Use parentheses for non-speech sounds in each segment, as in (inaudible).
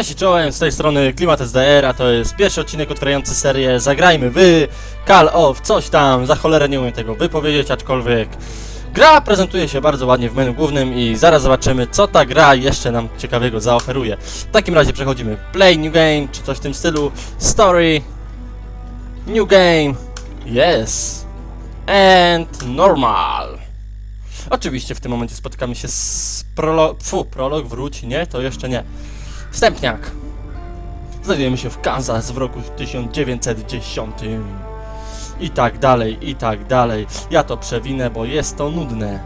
Cześć i czołem, z tej strony Klimat SDR, a to jest pierwszy odcinek otwierający serię Zagrajmy wy, Call of, coś tam, za cholerę nie umiem tego wypowiedzieć, aczkolwiek gra prezentuje się bardzo ładnie w menu głównym i zaraz zobaczymy, co ta gra jeszcze nam ciekawego zaoferuje. W takim razie przechodzimy Play New Game, czy coś w tym stylu, Story, New Game, Yes, and Normal. Oczywiście w tym momencie spotykamy się z prolog... Fu, prolog wróci, nie? To jeszcze nie. Wstępniak. Znajdujemy się w Kansas w roku 1910. I tak dalej, i tak dalej. Ja to przewinę, bo jest to nudne.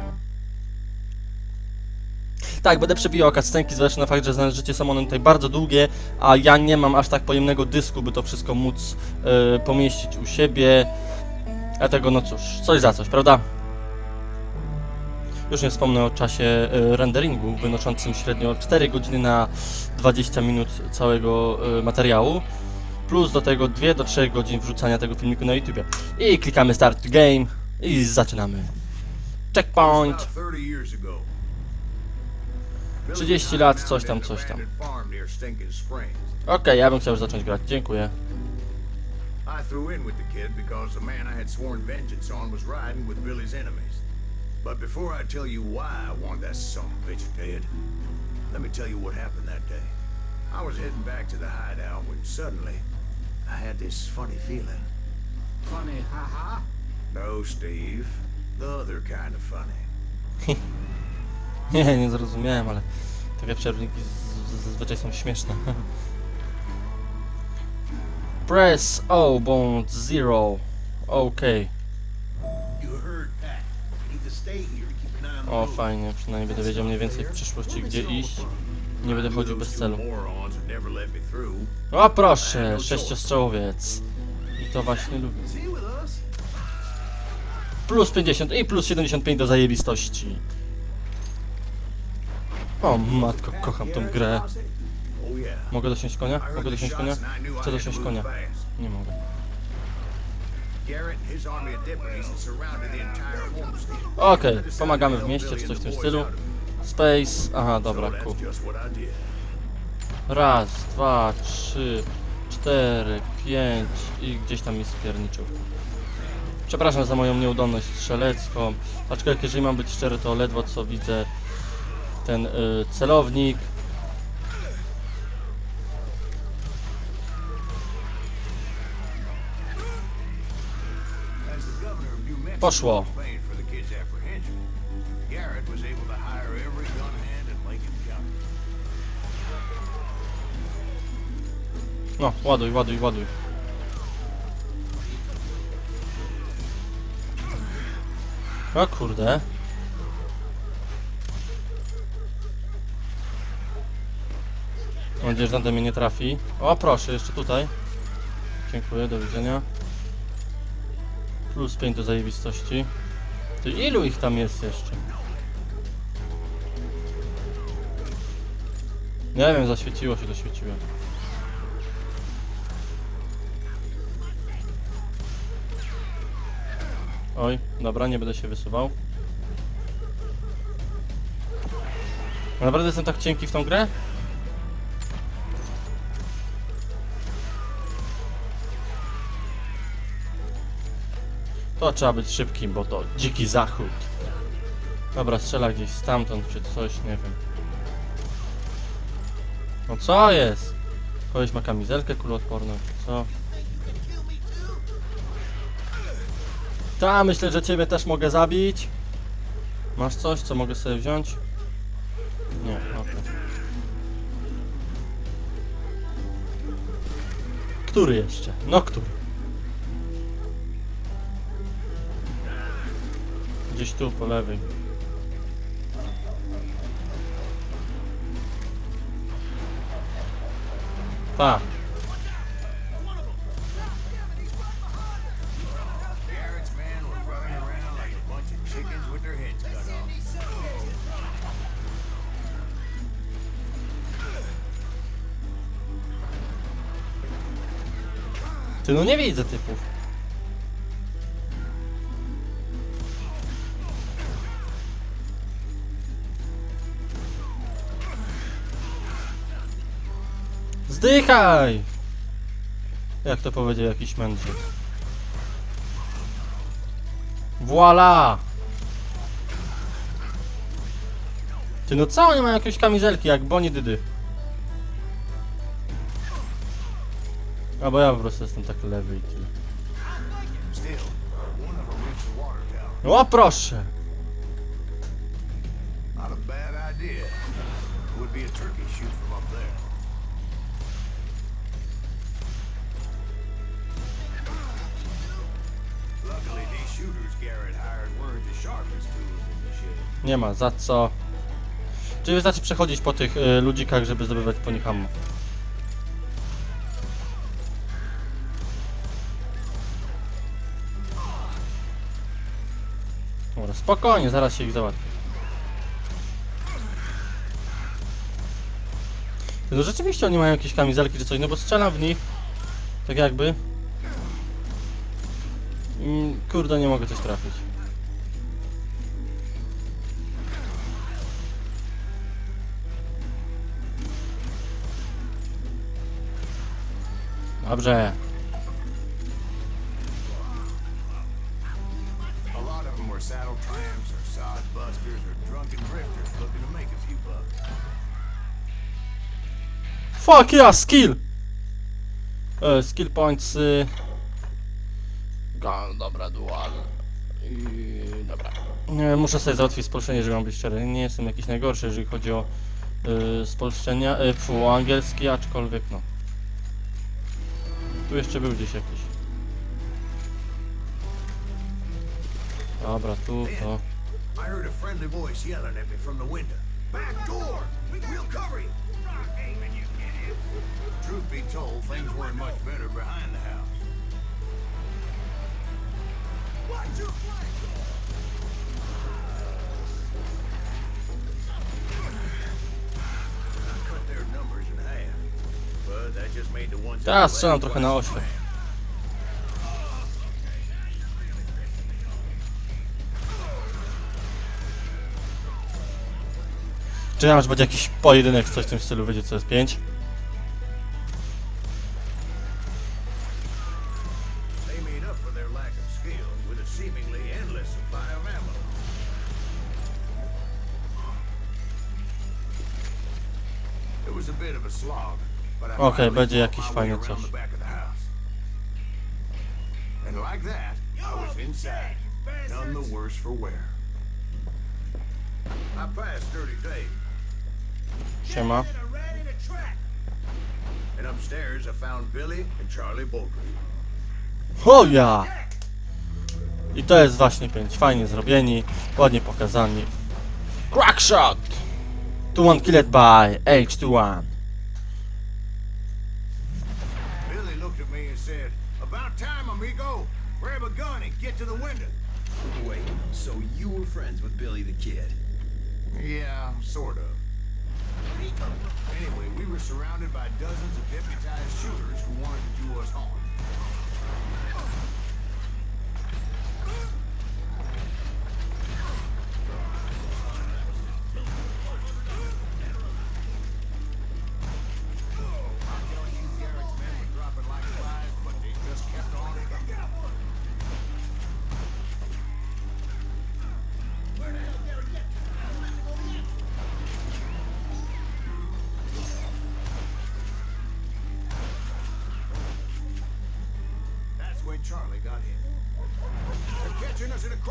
Tak, będę przebijał cutscenki, zważywszy na fakt, że znależycie są one tutaj bardzo długie, a ja nie mam aż tak pojemnego dysku, by to wszystko móc e, pomieścić u siebie. Dlatego, no cóż, coś za coś, prawda? Już nie wspomnę o czasie e, renderingu, wynoszącym średnio 4 godziny na 20 minut całego e, materiału. Plus do tego 2 do 3 godzin wrzucania tego filmiku na YouTube. I klikamy Start Game i zaczynamy. Checkpoint. About 30 years ago. 30 lat, coś tam, coś tam. Okej, ja bym chciał już zacząć grać. Dziękuję. I threw in with the kid because the man I had sworn vengeance on was riding with Billy's enemies. But before I tell you why I want that son of a bitch dead, let me tell you what happened that day. I was heading back to the hideout when suddenly I had this funny feeling. Funny, haha. No, Steve. The other kind of funny. (laughs) Nie, nie zrozumiałem, ale takie przerwniki z- z- zazwyczaj są śmieszne. (laughs) Press O, bond zero. Okej. O, fajnie, przynajmniej będę wiedział mniej więcej w przyszłości, gdzie iść. Nie będę chodził bez celu. O, proszę, sześciostrzałowiec. I to właśnie lubię. Plus 50 i plus 75 do zajebistości. O, matko, kocham tą grę. Mogę dosiąść konia? Mogę dosiąść konia? Chcę dosiąść konia. Nie mogę. Okej, pomagamy w mieście, czy coś w tym stylu. Space, aha, dobra, cool. Raz, dwa, trzy, cztery, pięć i gdzieś tam mi spierniczył. Przepraszam za moją nieudolność strzelecką, aczkolwiek jeżeli mam być szczery, to ledwo co widzę ten y, celownik. County. No, ładuj, ładuj, ładuj. O kurde. Mam nadzieję, że tamten mnie nie trafi. O proszę, jeszcze tutaj. Dziękuję, do widzenia. Plus 5 do zajebistości. Ty ilu ich tam jest jeszcze? Nie wiem, zaświeciło się, doświeciłem. Oj, dobra, nie będę się wysuwał. Naprawdę jestem tak cienki w tą grę? To trzeba być szybkim, bo to dziki zachód. Dobra, strzela gdzieś stamtąd czy coś, nie wiem. No co jest? Koleś ma kamizelkę kuloodporną, czy co? Ta, myślę, że ciebie też mogę zabić. Masz coś, co mogę sobie wziąć? Nie, okej. Który jeszcze? No, który? With their heads cut off. Ty no nie widzę typów. Zdychaj! Jak to powiedział jakiś mędrzec. Voila! Ty no co, oni mają jakieś kamizelki jak Boni Dydy. Albo ja po prostu jestem tak lewy i tyle. Tower. O proszę! Not a bad idea. It would be a turkey shoot from up there. Nie ma za co. Czyli wystarczy przechodzić po tych y, ludzikach, żeby zdobywać po nich ammo. Dobra, spokojnie, zaraz się ich załatwię. No rzeczywiście oni mają jakieś kamizelki czy coś, no bo strzelam w nich. Tak jakby. Kurde, nie mogę coś trafić. Dobrze. A lot of them were saddle tramps or sod busters or drunken drifters looking to make a few bucks. Fuck yeah, skill! E, skill points. Y... Dobra, dual. I... Dobra. Muszę sobie załatwić spolszczenie, żeby mam być szczery. Nie jestem jakiś najgorszy, jeżeli chodzi o y, spolszczenia. Y, fu, o angielski, aczkolwiek no. Tu jeszcze był gdzieś jakiś. Dobra, tu to. I heard a friendly voice yelling at me from the window. Back door! We'll cover you! Not aiming, you idiot! Truth be told, things weren't much better behind the house. Ja strzelam trochę na ośle. Czekam, że będzie jakiś pojedynek, coś w tym stylu, wiecie co jest 5. Okej, będzie jakiś fajny coś. And like that, I was inside, none the worse for wear. I passed Dirty Dave, Siema. and upstairs I found Billy and Charlie Bolton. O ja! I to jest właśnie 5. Fajnie zrobieni, ładnie pokazani. Crackshot! 2-1 killed by H21. Billy looked at me and said, About time, amigo. Grab a gun and get to the window. Wait, so you were friends with Billy the Kid? Yeah, sort of. Anyway, we were surrounded by dozens of deputized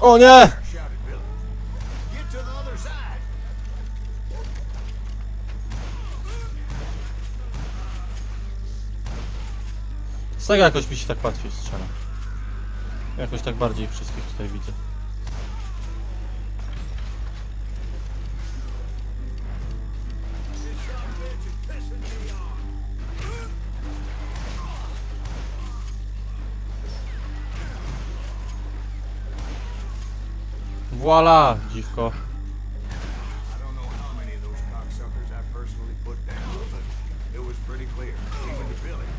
O nie! Z tego jakoś mi się tak łatwiej strzela. Jakoś tak bardziej wszystkich tutaj widzę. Voila, dziwko. I don't know how many of those cocksuckers I personally put down, but it was pretty clear, even to Billy,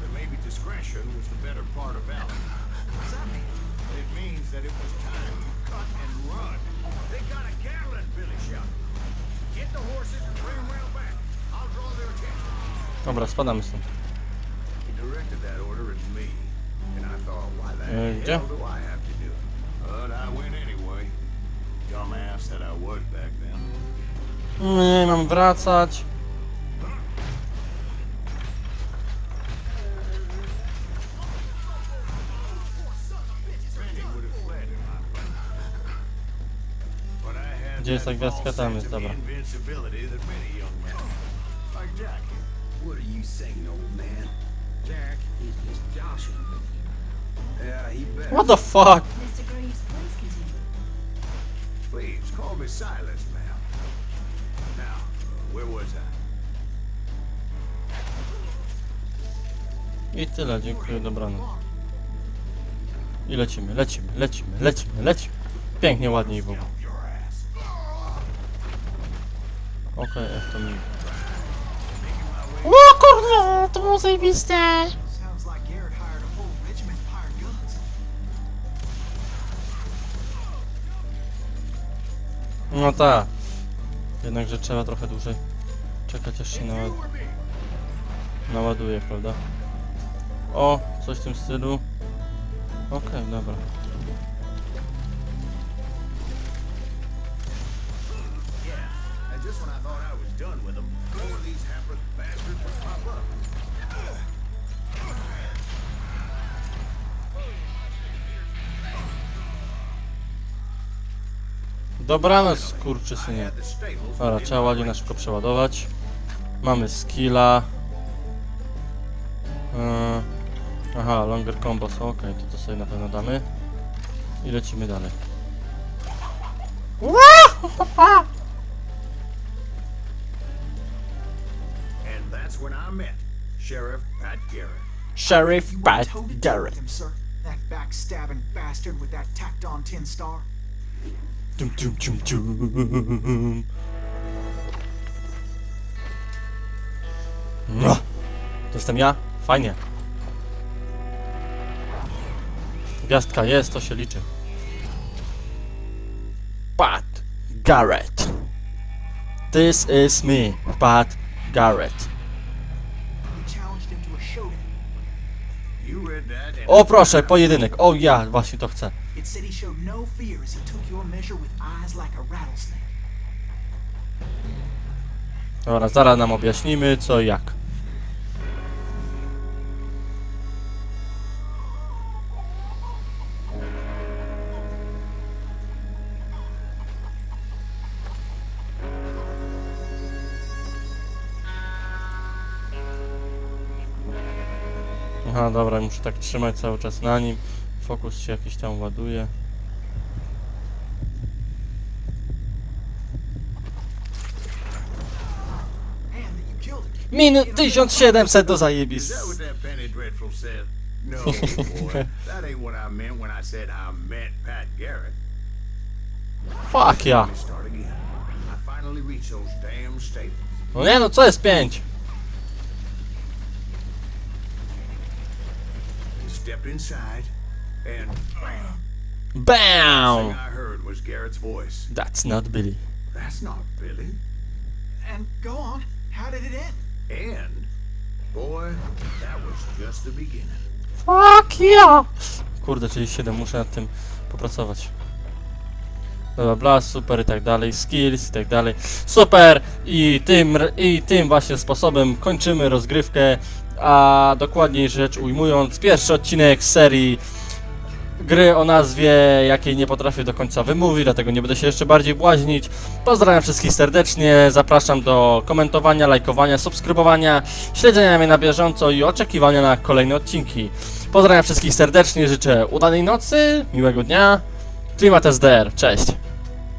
that maybe discretion was the better part of valor. What's that mean? It means that it was time to cut and run. They got a Gatling, Billy shouted. Get the horses and bring them round back. I'll draw their attention. Dobra, spadamy stąd. He directed that order at me, and I thought, why the hell yeah. do Nie, mam wracać. Gdzie jest ta gwiazdka? Tam jest, dobra. invincibility that many young men have. Like Jack here. What are you saying, old man? Jack is just joshing with you. Yeah, he better. What the fuck? Mr. Graves, please continue. Please, call me Silas, I? Tyle, dziękuję, dobranoc. I lecimy, lecimy, lecimy, lecimy, lecimy. Pięknie, ładnie i w ogóle. Okej, F to mi. O kurwa, to było zajebiste! No tak. Jednakże trzeba trochę dłużej czekać aż się naład... naładuje, prawda? O, coś w tym stylu. Okej, dobra. Pop up. Dobranoc, the stables Dobra, trzeba ładnie na szybko przeładować. Mamy skilla. Yy, aha, longer combos, okej, to to sobie na pewno damy. I lecimy dalej. And that's when I met Sheriff Pat Garrett. Sheriff Pat Garrett. him, sir. That backstabbing bastard with that tacked on tin star. Tum, tum, tum, tum. No. To jestem ja? Fajnie. Gwiazdka jest, to się liczy. Pat Garrett. This is me, Pat Garrett. O proszę, pojedynek. O ja, właśnie to chcę. No. Dobra, zaraz nam objaśnimy co i jak. Dobra, muszę tak trzymać cały czas na nim. Fokus się jakiś tam ładuje. Minut 1700 do zajebis. (laughs) No, boy. that ain't what I meant when I said I met Pat Garrett. Fuck stables. No nie no, co jest 5? Stepped inside, and bam! BAM! Thing I heard was Garrett's voice. That's not Billy. That's not Billy. And go on. How did it end? And, boy, that was just the beginning. Fuck ja! Kurde, czyli 7, muszę nad tym popracować. Bla, bla, super i tak dalej, skills i tak dalej. Super! I tym, r- I tym właśnie sposobem kończymy rozgrywkę, a dokładniej rzecz ujmując, pierwszy odcinek serii gry o nazwie, jakiej nie potrafię do końca wymówić, dlatego nie będę się jeszcze bardziej błaźnić. Pozdrawiam wszystkich serdecznie, zapraszam do komentowania, lajkowania, subskrybowania, śledzenia mnie na bieżąco i oczekiwania na kolejne odcinki. Pozdrawiam wszystkich serdecznie, życzę udanej nocy, miłego dnia. Klimat SDR, cześć!